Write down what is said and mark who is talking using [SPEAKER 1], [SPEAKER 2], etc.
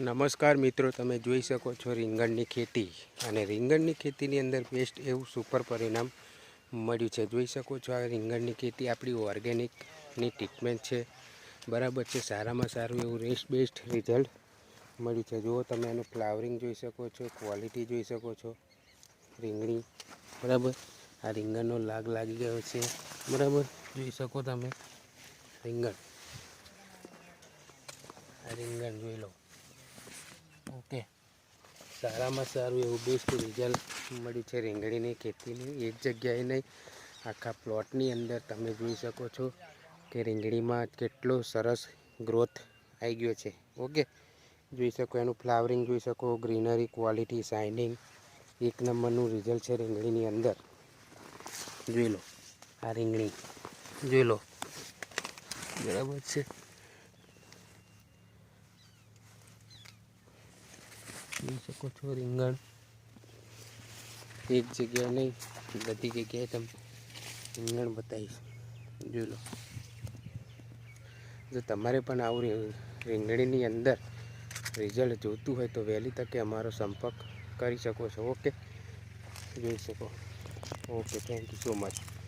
[SPEAKER 1] નમસ્કાર મિત્રો, તમે જોઈ શકો છો રીંગણની ખેતી. અને રીંગણની ખેતીની અંદર બેસ્ટ એવું સુપર પરિણામ મળ્યું છે. જોઈ શકો છો આ રીંગણની ખેતી આપણી ઓર્ગેનિકની ટ્રીટમેન્ટ છે. બરાબર છે, સારામાં સારું એવું રેસ્ટ બેસ્ટ રિઝલ્ટ મળ્યું છે. જુઓ તમે એનું ફ્લાવરિંગ જોઈ શકો છો ક્વોલિટી જોઈ શકો છો, રીંગણી. બરાબર? આ રીંગણનો લાગ લાગી ગયો છે. બરાબર? જોઈ શકો તમે રીંગણ. આ રીંગણ જોઈ લો. ઓકે. સારામાં સારું એવું બેસ્ટ રિઝલ્ટ મળ્યું છે રીંગણીની ખેતીની. એક જગ્યાએ નહીં, આખા પ્લોટની અંદર તમે જોઈ શકો છો કે રીંગણીમાં કેટલો સરસ ગ્રોથ આવી ગયો છે. ઓકે? જોઈ શકો એનું ફ્લાવરિંગ જોઈ શકો ગ્રીનરી ક્વોલિટી શાઇનિંગ એક નંબરનું રિઝલ્ટ છે રીંગણીની અંદર. જોઈ લો, આ રીંગણી. જોઈ લો. બરાબર છે. જોઈ શકો છો, રીંગણ. એક જગ્યાએ નહીં, બધી જગ્યાએ તમે રીંગણ બતાવીશ. જોઈ લો. જો તમારે પણ આવું રીંગણીની અંદર રિઝલ્ટ જોતું હોય તો વહેલી તકે અમારો સંપર્ક કરી શકો છો, ઓકે? જોઈ શકો. Okay thank you so much